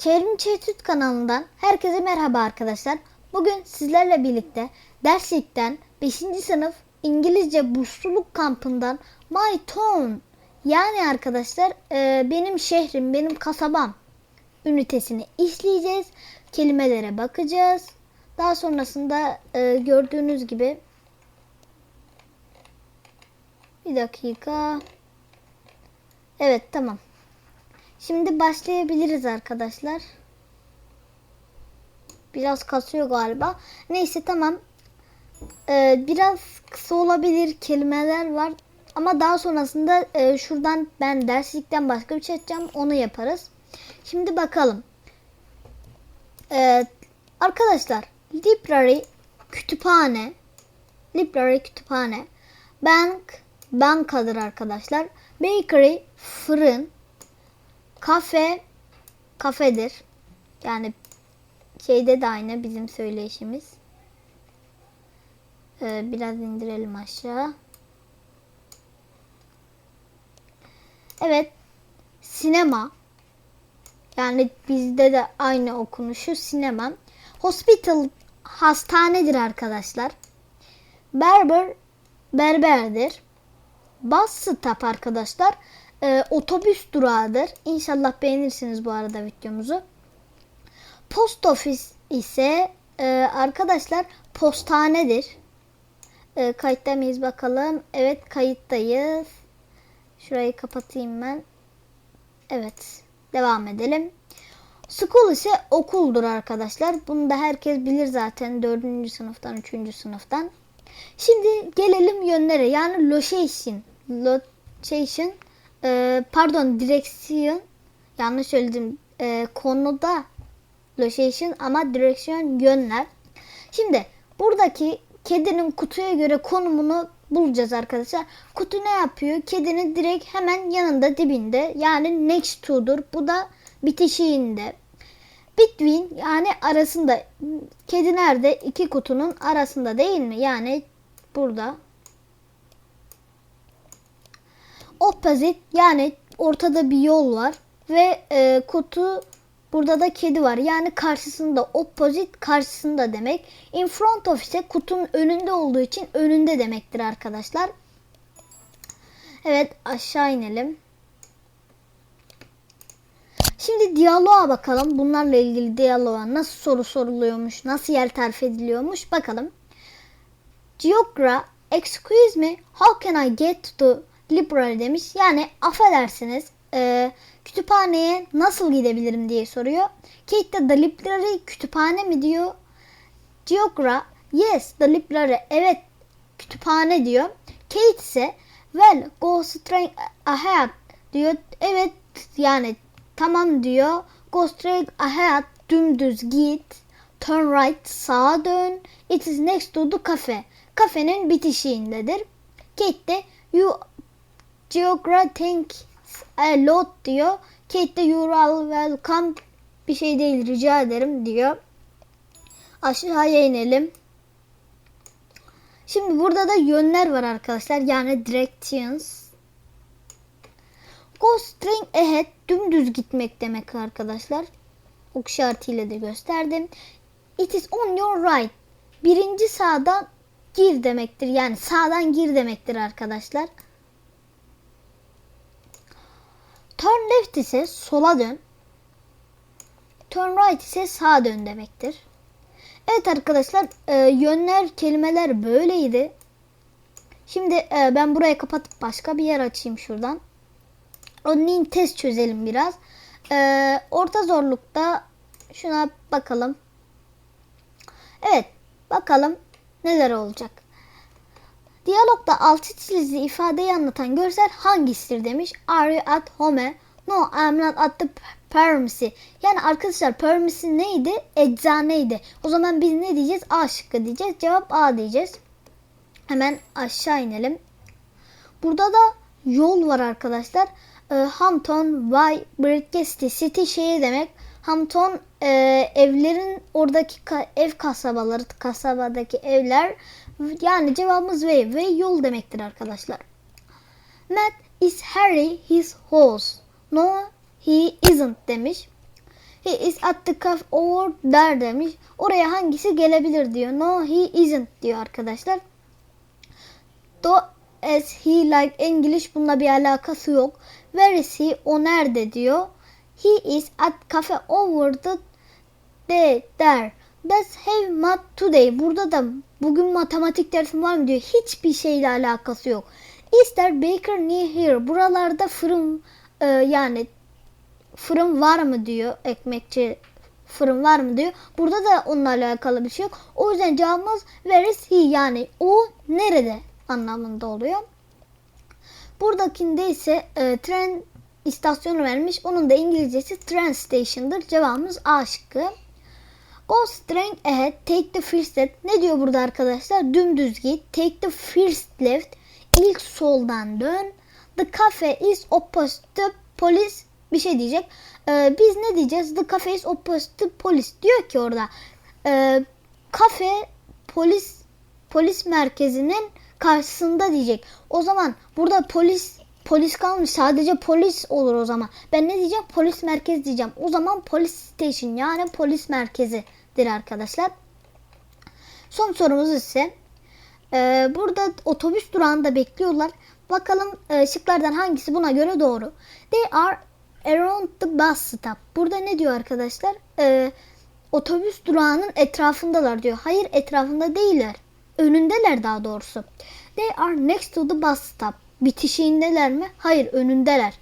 Çevrim Çetüt kanalından herkese merhaba arkadaşlar. Bugün sizlerle birlikte derslikten 5. sınıf İngilizce bursluluk kampından My Town yani arkadaşlar e, benim şehrim, benim kasabam ünitesini işleyeceğiz. Kelimelere bakacağız. Daha sonrasında e, gördüğünüz gibi bir dakika. Evet tamam. Şimdi başlayabiliriz arkadaşlar. Biraz kasıyor galiba. Neyse tamam. Ee, biraz kısa olabilir kelimeler var. Ama daha sonrasında e, şuradan ben derslikten başka bir şey açacağım. Onu yaparız. Şimdi bakalım. Ee, arkadaşlar library kütüphane library kütüphane bank bankadır arkadaşlar. Bakery fırın Kafe kafedir. Yani şeyde de aynı bizim söyleyişimiz. Ee, biraz indirelim aşağı. Evet. Sinema. Yani bizde de aynı okunuşu sinema. Hospital hastanedir arkadaşlar. Barber berberdir. Bus stop arkadaşlar e, otobüs durağıdır. İnşallah beğenirsiniz bu arada videomuzu. Post office ise e, arkadaşlar postanedir. E, kayıtta mıyız bakalım? Evet kayıttayız. Şurayı kapatayım ben. Evet devam edelim. School ise okuldur arkadaşlar. Bunu da herkes bilir zaten 4. sınıftan 3. sınıftan. Şimdi gelelim yönlere yani location. Location e, pardon direksiyon yanlış söyledim e, konuda location ama direksiyon yönler. Şimdi buradaki kedinin kutuya göre konumunu bulacağız arkadaşlar. Kutu ne yapıyor? Kedinin direkt hemen yanında dibinde yani next to'dur. Bu da bitişiğinde. Between yani arasında. Kedi nerede? İki kutunun arasında değil mi? Yani burada opposite yani ortada bir yol var ve e, kutu burada da kedi var. Yani karşısında opposite karşısında demek. In front of ise kutunun önünde olduğu için önünde demektir arkadaşlar. Evet aşağı inelim. Şimdi diyaloğa bakalım. Bunlarla ilgili diyaloğa nasıl soru soruluyormuş, nasıl yer tarif ediliyormuş bakalım. Geogra, excuse me, how can I get to library demiş. Yani affedersiniz e, kütüphaneye nasıl gidebilirim diye soruyor. Kate de the library kütüphane mi diyor. Geogra yes the library evet kütüphane diyor. Kate ise well go straight ahead diyor. Evet yani tamam diyor. Go straight ahead dümdüz git. Turn right sağa dön. It is next to the cafe. Kafenin bitişiğindedir. Kate de you Geogra thanks a lot diyor. Kate de you're all welcome bir şey değil rica ederim diyor. Aşağıya inelim. Şimdi burada da yönler var arkadaşlar. Yani directions. Go straight ahead dümdüz gitmek demek arkadaşlar. Ok işaretiyle de gösterdim. It is on your right. Birinci sağdan gir demektir. Yani sağdan gir demektir arkadaşlar. Turn left ise sola dön. Turn right ise sağa dön demektir. Evet arkadaşlar e, yönler kelimeler böyleydi. Şimdi e, ben buraya kapatıp başka bir yer açayım şuradan. Onun test çözelim biraz. E, orta zorlukta şuna bakalım. Evet bakalım neler olacak. Diyalogda alt çizili ifadeyi anlatan görsel hangisidir demiş. Are you at home? No, I'm not at the pharmacy. Yani arkadaşlar pharmacy neydi? Eczaneydi. O zaman biz ne diyeceğiz? A şıkkı diyeceğiz. Cevap A diyeceğiz. Hemen aşağı inelim. Burada da yol var arkadaşlar. E, Hampton Way Bridge City şehir demek. Hampton e, evlerin oradaki ev kasabaları, kasabadaki evler yani cevabımız V. V yol demektir arkadaşlar. Matt is Harry his horse. No he isn't demiş. He is at the cafe over there demiş. Oraya hangisi gelebilir diyor. No he isn't diyor arkadaşlar. Do as he like English bununla bir alakası yok. Where is he? O nerede diyor. He is at cafe over the de there. Does have math today. Burada da bugün matematik dersim var mı diyor. Hiçbir şeyle alakası yok. Is there baker near here? Buralarda fırın e, yani fırın var mı diyor. Ekmekçi fırın var mı diyor. Burada da onunla alakalı bir şey yok. O yüzden cevabımız where is he yani o nerede anlamında oluyor. Buradakinde ise e, tren istasyonu vermiş. Onun da İngilizcesi train station'dır. Cevabımız A şıkkı. Go straight ahead, take the first step. Ne diyor burada arkadaşlar? Dümdüz git. Take the first left. İlk soldan dön. The cafe is opposite the police. Bir şey diyecek. Ee, biz ne diyeceğiz? The cafe is opposite the police. Diyor ki orada. E, kafe polis polis merkezinin karşısında diyecek. O zaman burada polis polis kalmış. Sadece polis olur o zaman. Ben ne diyeceğim? Polis merkezi diyeceğim. O zaman polis station yani polis merkezidir arkadaşlar. Son sorumuz ise e, burada otobüs durağında bekliyorlar. Bakalım e, şıklardan hangisi buna göre doğru. They are around the bus stop. Burada ne diyor arkadaşlar? E, otobüs durağının etrafındalar diyor. Hayır etrafında değiller. Önündeler daha doğrusu. They are next to the bus stop. Bitişiğindeler mi? Hayır önündeler.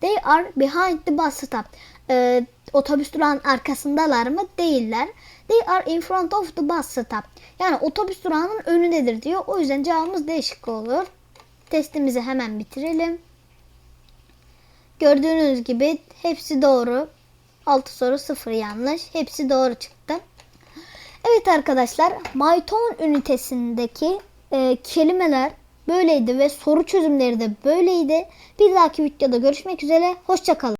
They are behind the bus stop. Ee, otobüs durağının arkasındalar mı? Değiller. They are in front of the bus stop. Yani otobüs durağının önündedir diyor. O yüzden cevabımız D şıkkı olur. Testimizi hemen bitirelim. Gördüğünüz gibi hepsi doğru. 6 soru 0 yanlış. Hepsi doğru çıktı. Evet arkadaşlar, Myton ünitesindeki e, kelimeler böyleydi ve soru çözümleri de böyleydi. Bir dahaki videoda görüşmek üzere. Hoşçakalın.